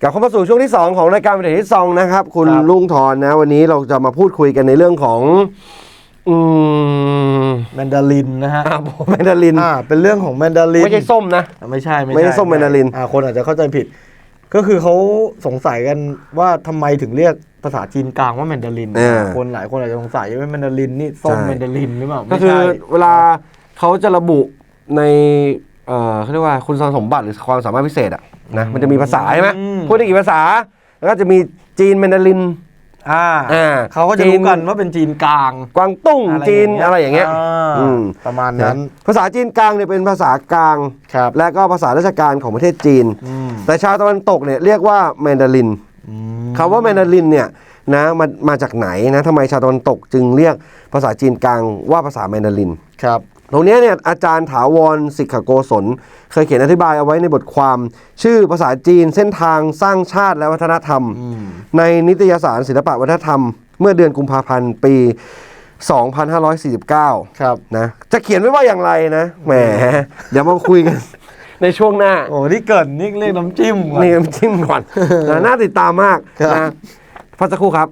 กลับเข้ามาสู่ช่วงที่ 2 ของรายการประเทศที่ซองนะครับ คุณครับ ลุงทอนนะ วันนี้เราจะมาพูดคุยกันในเรื่องของอืมแมนดารินนะฮะอ่าโบแมนดาริน อ่าเป็นเรื่องของแมนดารินไม่ใช่ส้มนะ อะไม่ใช่ไม่ใช่ส้มแมนดาริน อ่าคนอาจจะเข้าใจผิด ก็คือเขาสงสัยกันว่าทำไมถึงเรียกภาษาจีนกลางว่าแมนดารินอ่า คนหลายคนอาจจะสงสัยว่าแมนดารินนี่ส้มใช่แมนดารินหรือเปล่าก็ไม่คือใช่ เวลาเขาจะระบุใน เอ่อเขาเรียกว่าคุณสมบัติหรือความสามารถพิเศษอะนะมันจะมีภาษาใช่ไหมพูดได้กี่ภาษา แล้วก็จะมีจีนแมนดาริน อ่าอ่าเขาก็จะจีรู้กันว่าเป็นจีนกลาง กวางตุ้งจีนอะไรอย่างเงี้ยาอืมประมาณนั้น ภาษาจีนกลางเนี่ยเป็นภาษากลาง ครับ และก็ภาษาราชการของประเทศจีน อืมแต่ชาวตะวันตกเนี่ยเรียกว่าแมนดารินอืมคำว่าแมนดารินเนี่ยนะมันมาจากไหนนะทำไมชาวตะวันตกจึงเรียกภาษาจีนกลางว่าภาษาแมนดาริน ครับ ตรงเนี้ยเนี่ยอาจารย์ถาวรสิกขโกศล เคยเขียนอธิบายเอาไว้ในบทความ ชื่อภาษาจีนเส้นทางสร้างชาติและวัฒนธรรมอืมในนิตยสารศิลปะวัฒนธรรม เมื่อเดือนกุมภาพันธ์ปี 2549 ครับนะจะเขียนไว้ว่าอย่างไรนะแหมเดี๋ยวมาคุยกัน ในช่วงหน้า โอ้ที่เกิดนี่เรียกน้ำจิ้มก่อนนี่น้ำจิ้มก่อนนะน่าติดตามมากครับนะพักสักครู่ครับ